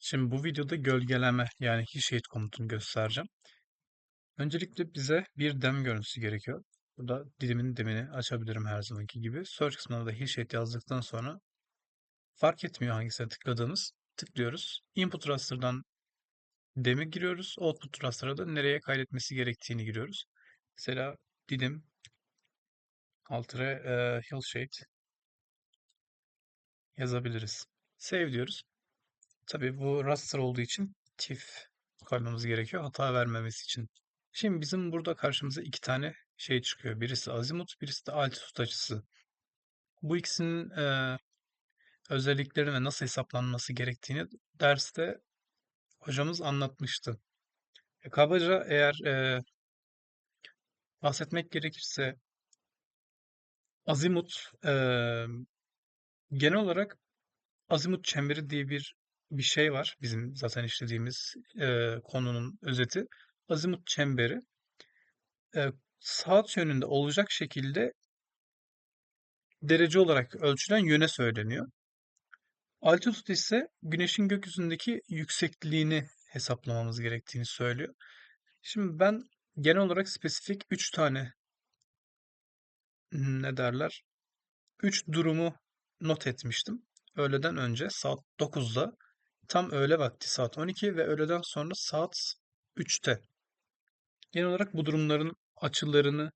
Şimdi bu videoda gölgeleme yani Hillshade komutunu göstereceğim. Öncelikle bize bir dem görüntüsü gerekiyor. Burada dilimin demini açabilirim her zamanki gibi. Search kısmına da Hillshade yazdıktan sonra fark etmiyor hangisine tıkladığımız. Tıklıyoruz. Input raster'dan demi giriyoruz. Output raster'a da nereye kaydetmesi gerektiğini giriyoruz. Mesela dilim altıra e, Hillshade yazabiliriz. Save diyoruz. Tabii bu raster olduğu için TIFF koymamız gerekiyor hata vermemesi için. Şimdi bizim burada karşımıza iki tane şey çıkıyor. Birisi azimut, birisi de altitude açısı. Bu ikisinin e, özelliklerini ve nasıl hesaplanması gerektiğini derste hocamız anlatmıştı. E, kabaca eğer e, bahsetmek gerekirse azimut e, genel olarak azimut çemberi diye bir bir şey var. Bizim zaten işlediğimiz e, konunun özeti. Azimut çemberi e, saat yönünde olacak şekilde derece olarak ölçülen yöne söyleniyor. Altitude ise güneşin gökyüzündeki yüksekliğini hesaplamamız gerektiğini söylüyor. Şimdi ben genel olarak spesifik 3 tane ne derler 3 durumu not etmiştim. Öğleden önce saat 9'da tam öğle vakti saat 12 ve öğleden sonra saat 3'te. Genel olarak bu durumların açılarını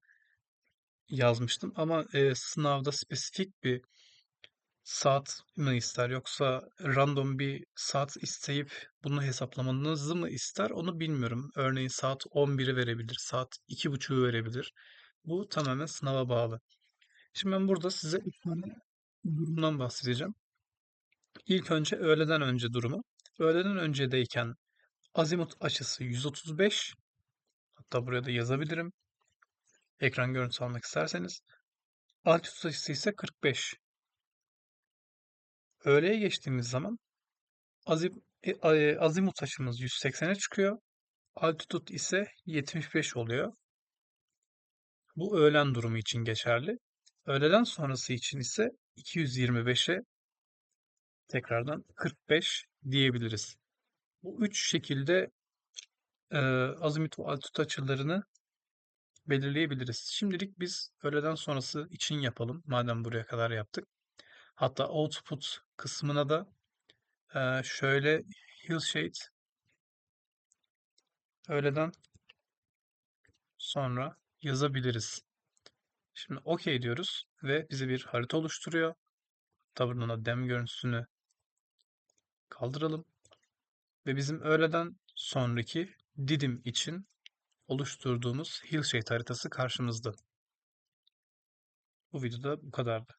yazmıştım ama e, sınavda spesifik bir saat mi ister yoksa random bir saat isteyip bunu hesaplamanızı mı ister onu bilmiyorum. Örneğin saat 11'i verebilir, saat 2.30'u verebilir. Bu tamamen sınava bağlı. Şimdi ben burada size üç tane durumdan bahsedeceğim. İlk önce öğleden önce durumu. Öğleden öncedeyken azimut açısı 135. Hatta buraya da yazabilirim. Ekran görüntüsü almak isterseniz. Altitude açısı ise 45. Öğleye geçtiğimiz zaman azim, e, e, azimut açımız 180'e çıkıyor. Altitude ise 75 oluyor. Bu öğlen durumu için geçerli. Öğleden sonrası için ise 225'e tekrardan 45 diyebiliriz. Bu üç şekilde e, azimut ve açılarını belirleyebiliriz. Şimdilik biz öğleden sonrası için yapalım. Madem buraya kadar yaptık. Hatta output kısmına da e, şöyle hillshade öğleden sonra yazabiliriz. Şimdi OK diyoruz ve bize bir harita oluşturuyor. Tabii dem görüntüsünü kaldıralım. Ve bizim öğleden sonraki Didim için oluşturduğumuz Hillshade haritası karşımızda. Bu videoda bu kadardı.